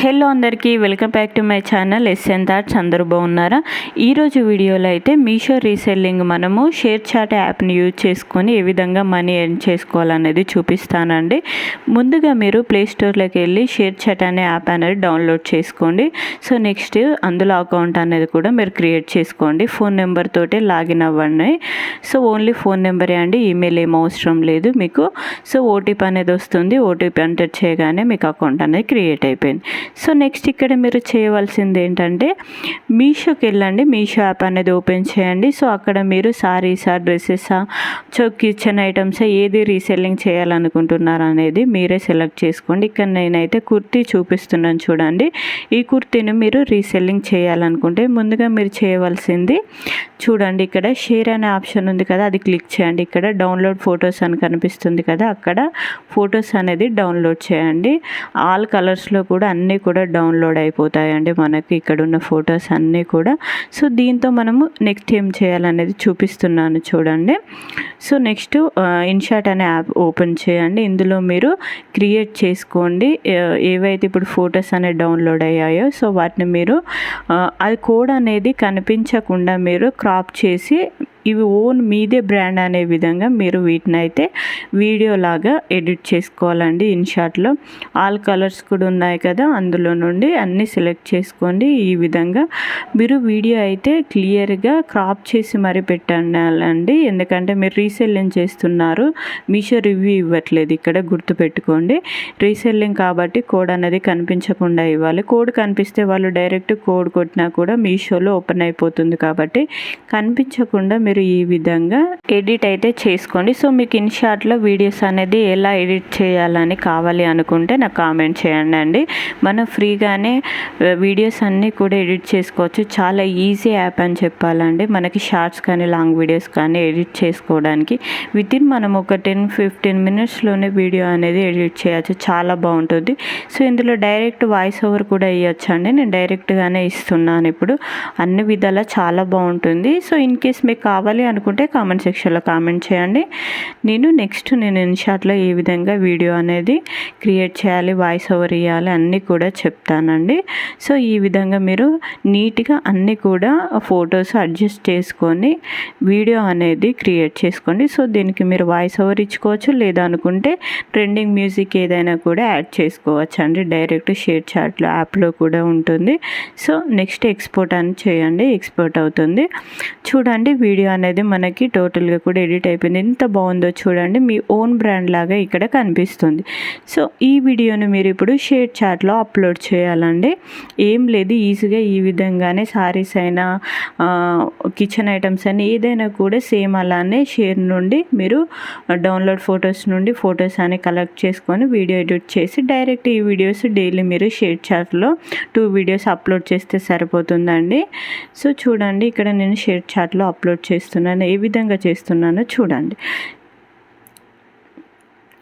Hello అందరికీ welcome back to my channel SN thoughts అందరూ బాగున్నారా? ఈరోజు వీడియోలో అయితే మీషో రీసెల్లింగ్ మనము షేర్ చాట్ యాప్ని యూజ్ చేసుకొని ఏ విధంగా మనీ ఎర్న్ చేసుకోవాలనేది చూపిస్తానండి. ముందుగా మీరు ప్లే స్టోర్లోకి వెళ్ళి షేర్ చాట్ అనే యాప్ అనేది డౌన్లోడ్ చేసుకోండి. సో నెక్స్ట్ అందులో అకౌంట్ అనేది కూడా మీరు క్రియేట్ చేసుకోండి. ఫోన్ నెంబర్ తోటే లాగిన్ అవ్వండి. సో ఓన్లీ ఫోన్ నెంబరే అండి. ఈమెయిల్ ఏం అవసరం లేదు మీకు. సో ఓటీపీ అనేది వస్తుంది. ఓటీపీ ఎంటర్ చేయగానే మీకు అకౌంట్ అనేది క్రియేట్ అయిపోయింది. సో నెక్స్ట్ ఇక్కడ మీరు చేయవలసింది ఏంటంటే మీషోకి వెళ్ళండి. మీషో యాప్ అనేది ఓపెన్ చేయండి. సో అక్కడ మీరు సారీసా డ్రెస్సెసా సో కిచెన్ ఐటమ్స్ ఏది రీసెల్లింగ్ చేయాలనుకుంటున్నారు అనేది మీరే సెలెక్ట్ చేసుకోండి. ఇక్కడ నేనైతే కుర్తీ చూపిస్తున్నాను చూడండి. ఈ కుర్తీని మీరు రీసెల్లింగ్ చేయాలనుకుంటే ముందుగా మీరు చేయవలసింది చూడండి. ఇక్కడ షేర్ అనే ఆప్షన్ ఉంది కదా అది క్లిక్ చేయండి. ఇక్కడ డౌన్లోడ్ ఫొటోస్ అని కనిపిస్తుంది కదా అక్కడ ఫొటోస్ అనేది డౌన్లోడ్ చేయండి. ఆల్ కలర్స్లో కూడా అన్ని కూడా డౌన్లోడ్ అయిపోతాయండి మనకి ఇక్కడ ఉన్న ఫొటోస్ అన్నీ కూడా. సో దీంతో మనము నెక్స్ట్ ఏం చేయాలనేది చూపిస్తున్నాను చూడండి. సో నెక్స్ట్ ఇన్షాట్ అనే యాప్ ఓపెన్ చేయండి. ఇందులో మీరు క్రియేట్ చేసుకోండి. ఏవైతే ఇప్పుడు ఫొటోస్ అనేవి డౌన్లోడ్ అయ్యాయో సో వాటిని మీరు అది కోడ్ అనేది కనిపించకుండా మీరు క్రాప్ చేసి ఇవి ఓన్ మీదే బ్రాండ్ అనే విధంగా మీరు వీటిని అయితే వీడియో లాగా ఎడిట్ చేసుకోవాలండి ఇన్షాట్లో ఆల్ కలర్స్ కూడా ఉన్నాయి కదా అందులో నుండి అన్నీ సెలెక్ట్ చేసుకోండి. ఈ విధంగా మీరు వీడియో అయితే క్లియర్గా క్రాప్ చేసి మరి పెట్టండి ఎందుకంటే మీరు రీసెల్లింగ్ చేస్తున్నారు. మీషో రివ్యూ ఇవ్వట్లేదు. ఇక్కడ గుర్తుపెట్టుకోండి రీసెల్లింగ్ కాబట్టి కోడ్ అనేది కనిపించకుండా ఇవ్వాలి. కోడ్ కనిపిస్తే వాళ్ళు డైరెక్ట్ కోడ్ కొట్టినా కూడా మీషోలో ఓపెన్ అయిపోతుంది కాబట్టి కనిపించకుండా మీరు మీరు ఈ విధంగా ఎడిట్ అయితే చేసుకోండి. సో మీకు ఇన్షార్ట్లో వీడియోస్ అనేది ఎలా ఎడిట్ చేయాలని కావాలి అనుకుంటే నాకు కామెంట్ చేయండి అండి. మనం ఫ్రీగానే వీడియోస్ అన్నీ కూడా ఎడిట్ చేసుకోవచ్చు. చాలా ఈజీ యాప్ అని చెప్పాలండి. మనకి షార్ట్స్ కానీ లాంగ్ వీడియోస్ కానీ ఎడిట్ చేసుకోవడానికి విత్ ఇన్ మనం ఒక టెన్ ఫిఫ్టీన్ మినిట్స్లోనే వీడియో అనేది ఎడిట్ చేయొచ్చు. చాలా బాగుంటుంది. సో ఇందులో డైరెక్ట్ వాయిస్ ఓవర్ కూడా ఇవ్వచ్చు అండి నేను డైరెక్ట్గానే ఇస్తున్నాను ఇప్పుడు. అన్ని విధాలా చాలా బాగుంటుంది. సో ఇన్ కేస్ మీకు కావాలి కావాలి అనుకుంటే కామెంట్ సెక్షన్లో కామెంట్ చేయండి. నేను నెక్స్ట్ నేను ఇన్షాట్లో ఏ విధంగా వీడియో అనేది క్రియేట్ చేయాలి వాయిస్ ఓవర్ ఇవ్వాలి అన్నీ కూడా చెప్తానండి. సో ఈ విధంగా మీరు నీట్గా అన్నీ కూడా ఫొటోస్ అడ్జస్ట్ చేసుకొని వీడియో అనేది క్రియేట్ చేసుకోండి. సో దీనికి మీరు వాయిస్ ఓవర్ ఇచ్చుకోవచ్చు లేదా అనుకుంటే ట్రెండింగ్ మ్యూజిక్ ఏదైనా కూడా యాడ్ చేసుకోవచ్చు అండి డైరెక్ట్ షేర్ చాట్లో యాప్లో కూడా ఉంటుంది. సో నెక్స్ట్ ఎక్స్పోర్ట్ అని చేయండి ఎక్స్పోర్ట్ అవుతుంది. చూడండి వీడియో అనేది మనకి టోటల్గా కూడా ఎడిట్ అయిపోయింది. ఎంత బాగుందో చూడండి. మీ ఓన్ బ్రాండ్ లాగా ఇక్కడ కనిపిస్తుంది. సో ఈ వీడియోను మీరు ఇప్పుడు షేర్ చాట్లో అప్లోడ్ చేయాలండి. ఏం లేదు ఈజీగా ఈ విధంగానే సారీస్ అయినా కిచెన్ ఐటమ్స్ అయినా ఏదైనా కూడా సేమ్ అలానే షేర్ నుండి మీరు డౌన్లోడ్ ఫొటోస్ నుండి ఫొటోస్ అని కలెక్ట్ చేసుకొని వీడియో ఎడిట్ చేసి డైరెక్ట్ ఈ వీడియోస్ డైలీ మీరు షేర్ చాట్లో టూ వీడియోస్ అప్లోడ్ చేస్తే సరిపోతుందండి. సో చూడండి. ఇక్కడ నేను షేర్ చాట్లో అప్లోడ్ చేస్తాను చేస్తున్నాను ఏ విధంగా చేస్తున్నానో చూడండి.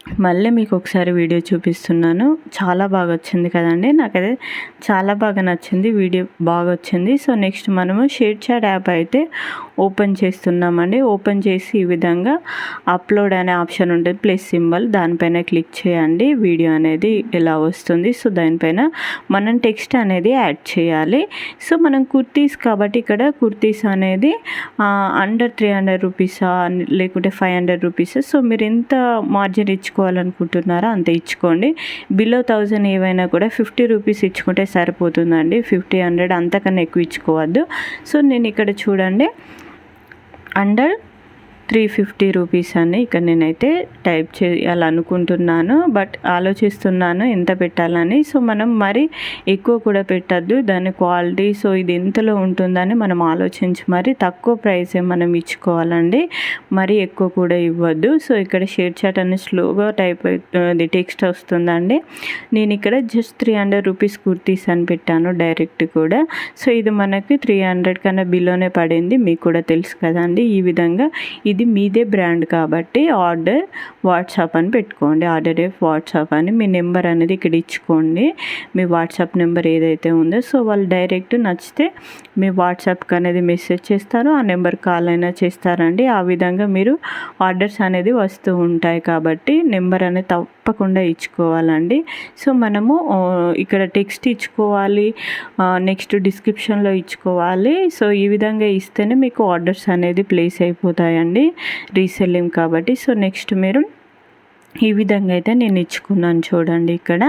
మళ్ళీ మీకు ఒకసారి వీడియో చూపిస్తున్నాను. చాలా బాగా వచ్చింది కదండి. నాకైతే చాలా బాగా నచ్చింది. వీడియో బాగా వచ్చింది. సో నెక్స్ట్ మనము షేర్ చాట్ యాప్ అయితే ఓపెన్ చేస్తున్నామండి. ఓపెన్ చేసి ఈ విధంగా అప్లోడ్ అనే ఆప్షన్ ఉంటుంది. Plus symbol. దానిపైన క్లిక్ చేయండి. వీడియో అనేది ఇలా వస్తుంది. సో దానిపైన మనం టెక్స్ట్ అనేది యాడ్ చేయాలి. సో మనం కుర్తీస్ కాబట్టి ఇక్కడ కుర్తీస్ అనేది అండర్ త్రీ హండ్రెడ్ రూపీసా లేకుంటే ఫైవ్ హండ్రెడ్ రూపీస్ సో మీరు ఎంత మార్జిన్ ఇచ్చుకో ఇచ్చుకోవాలనుకుంటున్నారో అంత ఇచ్చుకోండి. బిలో థౌజండ్ ఏవైనా కూడా ఫిఫ్టీ రూపీస్ ఇచ్చుకుంటే సరిపోతుందండి. ఫిఫ్టీ హండ్రెడ్ అంతకన్నా ఎక్కువ ఇచ్చుకోవద్దు. సో నేను ఇక్కడ చూడండి. అండర్ త్రీ ఫిఫ్టీ రూపీస్ అని ఇక్కడ నేనైతే టైప్ చేయాలనుకుంటున్నాను బట్ ఆలోచిస్తున్నాను ఎంత పెట్టాలని. సో మనం మరి ఎక్కువ కూడా పెట్టద్దు దాని క్వాలిటీ సో ఇది ఎంతలో ఉంటుందని మనం ఆలోచించి మరి తక్కువ ప్రైసే మనం ఇచ్చుకోవాలండి. మరి ఎక్కువ కూడా ఇవ్వద్దు. సో ఇక్కడ షేర్ చాట్ అని స్లోగా టైప్ అవుతుంది టెక్స్ట్ వస్తుందండి. నేను ఇక్కడ just three hundred rupees kurtis అని పెట్టాను డైరెక్ట్ కూడా. సో ఇది మనకి త్రీ హండ్రెడ్ కన్నా బిలోనే పడింది మీకు కూడా తెలుసు కదండి. ఈ విధంగా ఇది మీదే బ్రాండ్ కాబట్టి ఆర్డర్ వాట్సాప్ అని పెట్టుకోండి. ఆర్డర్ వాట్సాప్ అని మీ నెంబర్ అనేది ఇక్కడ ఇచ్చుకోండి. మీ వాట్సాప్ నెంబర్ ఏదైతే ఉందో సో వాళ్ళు డైరెక్ట్ నచ్చితే మీ వాట్సాప్కి అనేది మెసేజ్ చేస్తారు. ఆ నెంబర్ కాల్ అయినా చేస్తారండి. ఆ విధంగా మీరు ఆర్డర్స్ అనేది వస్తూ ఉంటాయి కాబట్టి నెంబర్ అనేది తప్పకుండా ఇచ్చుకోవాలండి. సో మనము ఇక్కడ టెక్స్ట్ ఇచ్చుకోవాలి నెక్స్ట్ డిస్క్రిప్షన్లో ఇచ్చుకోవాలి. సో ఈ విధంగా ఇస్తేనే మీకు ఆర్డర్స్ అనేది ప్లేస్ అయిపోతాయండి. రీసెల్లింగ్ కాబట్టి. సో నెక్స్ట్ మీరు ఈ విధంగా అయితే నేను ఇచ్చుకున్నాను చూడండి ఇక్కడ.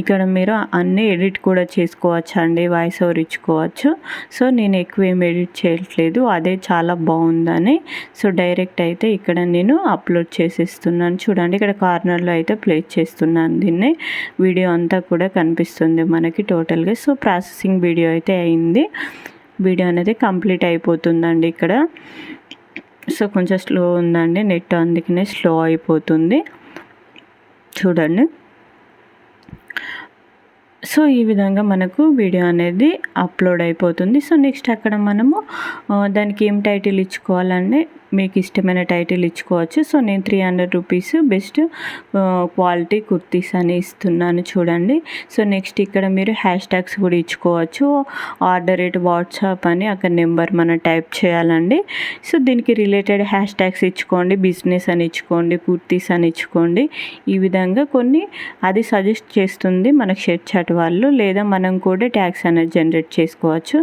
ఇక్కడ మీరు అన్నీ ఎడిట్ కూడా చేసుకోవచ్చు అండి. వాయిస్ ఓవర్ ఇచ్చుకోవచ్చు. సో నేను ఎక్కువ ఏం ఎడిట్ చేయట్లేదు. అదే చాలా బాగుందని. సో డైరెక్ట్ అయితే ఇక్కడ నేను అప్లోడ్ చేసేస్తున్నాను చూడండి. ఇక్కడ కార్నర్లో అయితే ప్లేస్ చేస్తున్నాను దీన్ని. వీడియో అంతా కూడా కనిపిస్తుంది మనకి టోటల్గా. సో ప్రాసెసింగ్ వీడియో అయితే అయింది. వీడియో అనేది కంప్లీట్ అయిపోతుందండి ఇక్కడ. సో కొంచెం స్లో ఉందండి నెట్ అందుకనే స్లో అయిపోతుంది. చూడండి. సో ఈ విధంగా మనకు వీడియో అనేది అప్లోడ్ అయిపోతుంది. సో నెక్స్ట్ అక్కడ మనము దానికి ఏం టైటిల్ ఇచ్చుకోవాలంటే మీకు ఇష్టమైన టైటిల్ ఇచ్చుకోవచ్చు. సో నేను three hundred rupees best quality kurtis అని ఇస్తున్నాను చూడండి. సో నెక్స్ట్ ఇక్కడ మీరు హ్యాష్ ట్యాగ్స్ కూడా ఇచ్చుకోవచ్చు. ఆర్డర్ ఎట్ వాట్సాప్ అని అక్కడ నెంబర్ మనం టైప్ చేయాలండి. సో దీనికి రిలేటెడ్ హ్యాష్ ట్యాగ్స్ ఇచ్చుకోండి. బిజినెస్ అని ఇచ్చుకోండి. కుర్తీస్ అని ఇచ్చుకోండి. ఈ విధంగా కొన్ని అది సజెస్ట్ చేస్తుంది మనకు షర్ట్ చాట్ వాళ్ళు. లేదా మనం కూడా ట్యాక్స్ అనేది జనరేట్ చేసుకోవచ్చు.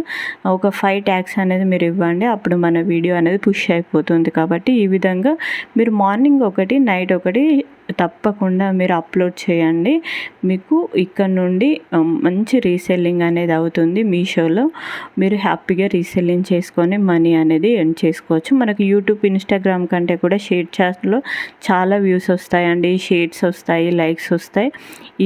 ఒక ఫైవ్ ట్యాక్స్ అనేది మీరు ఇవ్వండి. అప్పుడు మన వీడియో అనేది పుష్ అయిపోతుంది. ఉంటుంది కాబట్టి ఈ విధంగా మీరు మార్నింగ్ ఒకటి నైట్ ఒకటి తప్పకుండా మీరు అప్లోడ్ చేయండి. మీకు ఇక్కడ నుండి మంచి రీసెల్లింగ్ అనేది అవుతుంది మీషోలో. మీరు హ్యాపీగా రీసెల్లింగ్ చేసుకొని మనీ అనేది ఎర్న్ చేసుకోవచ్చు. మనకు యూట్యూబ్ ఇన్స్టాగ్రామ్ కంటే కూడా షేర్ చాట్లో చాలా వ్యూస్ వస్తాయండి. షేర్స్ వస్తాయి లైక్స్ వస్తాయి.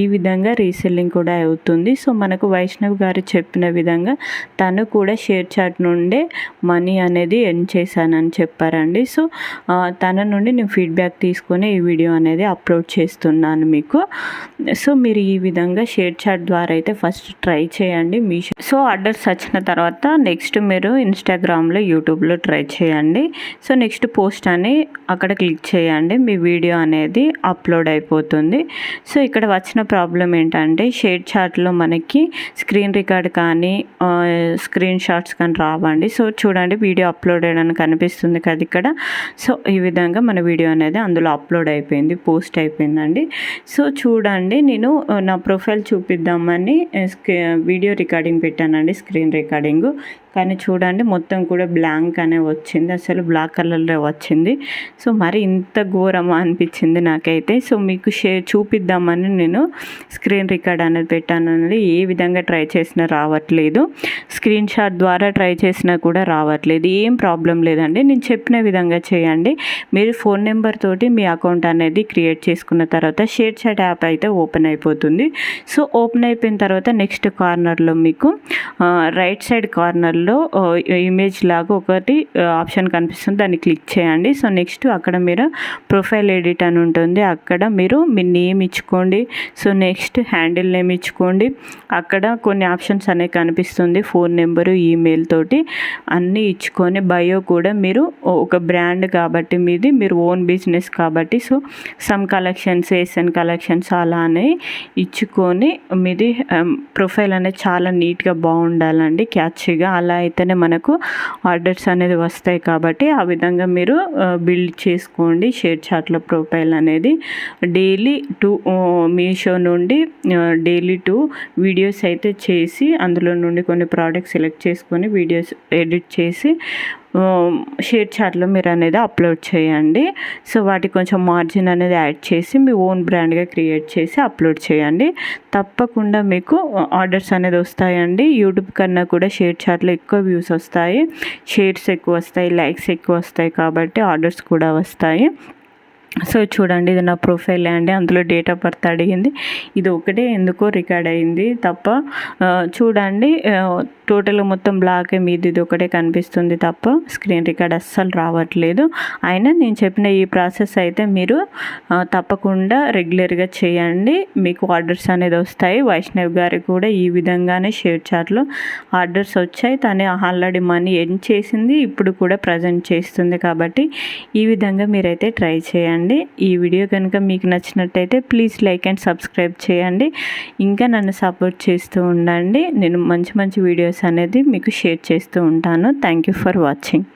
ఈ విధంగా రీసెల్లింగ్ కూడా అవుతుంది. సో మనకు వైష్ణవ్ గారు చెప్పిన విధంగా తను కూడా షేర్ చాట్ నుండే మనీ అనేది ఎర్న్ చేశానని చెప్పారండి. సో తన నుండి నేను ఫీడ్బ్యాక్ తీసుకొని ఈ వీడియో అనేది అప్లోడ్ చేస్తున్నాను మీకు. సో మీరు ఈ విధంగా షేర్ చాట్ ద్వారా అయితే ఫస్ట్ ట్రై చేయండి. మీ సో ఆర్డర్స్ వచ్చిన తర్వాత నెక్స్ట్ మీరు ఇన్స్టాగ్రామ్లో యూట్యూబ్లో ట్రై చేయండి. సో నెక్స్ట్ పోస్ట్ అని అక్కడ క్లిక్ చేయండి. మీ వీడియో అనేది అప్లోడ్ అయిపోతుంది. సో ఇక్కడ వచ్చిన ప్రాబ్లం ఏంటంటే షేర్ చాట్లో మనకి స్క్రీన్ రికార్డ్ కానీ స్క్రీన్ షాట్స్ కానీ రావండి. సో చూడండి వీడియో అప్లోడ్ అయ్యడానికి కనిపిస్తుంది కదా ఇక్కడ. సో ఈ విధంగా మన వీడియో అనేది అందులో అప్లోడ్ అయిపోయింది. పోస్ట్ అయిపోయిందండి. సో చూడండి నేను నా ప్రొఫైల్ చూపిద్దామని వీడియో రికార్డింగ్ పెట్టానండి స్క్రీన్ రికార్డింగ్. కానీ చూడండి మొత్తం కూడా బ్లాంక్ అనే వచ్చింది. అసలు బ్లాక్ కలర్లో వచ్చింది. సో మరి ఇంత ఘోరమా అనిపించింది నాకైతే. సో మీకు షేర్ చూపిద్దామని నేను స్క్రీన్ రికార్డ్ అనేది పెట్టాను అనేది ఏ విధంగా ట్రై చేసినా రావట్లేదు. స్క్రీన్ షాట్ ద్వారా ట్రై చేసినా కూడా రావట్లేదు. ఏం ప్రాబ్లం లేదండి. నేను చెప్పిన విధంగా చేయండి. మీరు ఫోన్ నెంబర్ తోటి మీ అకౌంట్ అనేది క్రియేట్ చేసుకున్న తర్వాత షేర్ చాట్ యాప్ అయితే ఓపెన్ అయిపోతుంది. సో ఓపెన్ అయిపోయిన తర్వాత నెక్స్ట్ కార్నర్లో మీకు రైట్ సైడ్ కార్నర్లో లో ఇమేజ్ లాగా ఒకటి ఆప్షన్ కనిపిస్తుంది. దాన్ని క్లిక్ చేయండి. సో నెక్స్ట్ అక్కడ మీరు ప్రొఫైల్ ఎడిట్ అని ఉంటుంది. అక్కడ మీరు మీ నేమ్ ఇచ్చుకోండి. సో నెక్స్ట్ హ్యాండిల్ నేమ్ ఇచ్చుకోండి. అక్కడ కొన్ని ఆప్షన్స్ అనేవి కనిపిస్తుంది. ఫోన్ నెంబరు ఈమెయిల్ తోటి అన్నీ ఇచ్చుకొని బయో కూడా మీరు ఒక బ్రాండ్ కాబట్టి మీది మీరు ఓన్ బిజినెస్ కాబట్టి సో సమ్ కలెక్షన్స్ ఏసన్ కలెక్షన్స్ అలా అనేవి ఇచ్చుకొని మీది ప్రొఫైల్ అనేది చాలా నీట్గా బాగుండాలండి. క్యాచ్గా అలా అలా అయితేనే మనకు ఆర్డర్స్ అనేది వస్తాయి కాబట్టి ఆ విధంగా మీరు బిల్డ్ చేసుకోండి. షేర్ చాట్ల ప్రొఫైల్ అనేది డైలీ టూ మీషో నుండి డైలీ టూ వీడియోస్ అయితే చేసి అందులో నుండి కొన్ని ప్రోడక్ట్స్ సెలెక్ట్ చేసుకొని వీడియోస్ ఎడిట్ చేసి షేర్ చాట్లో మీరు అనేది అప్లోడ్ చేయండి. సో వాటికి కొంచెం మార్జిన్ అనేది యాడ్ చేసి మీ ఓన్ బ్రాండ్గా క్రియేట్ చేసి అప్లోడ్ చేయండి. తప్పకుండా మీకు ఆర్డర్స్ అనేది వస్తాయండి. యూట్యూబ్ కన్నా కూడా షేర్ చాట్లో ఎక్కువ వ్యూస్ వస్తాయి. షేర్స్ ఎక్కువ వస్తాయి లైక్స్ ఎక్కువ వస్తాయి కాబట్టి ఆర్డర్స్ కూడా వస్తాయి. సో చూడండి ఇది నా ప్రొఫైల్ అండి. అందులో డేట్ ఆఫ్ బర్త్ అడిగింది. ఇది ఒకటే ఎందుకో రికార్డ్ అయింది తప్ప చూడండి టోటల్ మొత్తం బ్లాక్ మీది ఇది ఒకటే కనిపిస్తుంది తప్ప స్క్రీన్ రికార్డ్ అస్సలు రావట్లేదు. అయినా నేను చెప్పిన ఈ ప్రాసెస్ అయితే మీరు తప్పకుండా రెగ్యులర్గా చేయండి. మీకు ఆర్డర్స్ అనేది వస్తాయి. వైష్ణవ్ గారు కూడా ఈ విధంగానే షేర్ చాట్లో ఆర్డర్స్ వచ్చాయి. తనే ఆల్రెడీ మనీ ఎన్ చేసింది. ఇప్పుడు కూడా ప్రజెంట్ చేస్తుంది కాబట్టి ఈ విధంగా మీరైతే ట్రై చేయండి. ఈ వీడియో కనుక మీకు నచ్చినట్టయితే ప్లీజ్ లైక్ అండ్ సబ్స్క్రైబ్ చేయండి. ఇంకా నన్ను సపోర్ట్ చేస్తూ ఉండండి. నేను మంచి మంచి వీడియోస్ అనేది మీకు షేర్ చేస్తూ ఉంటాను. Thank you for watching.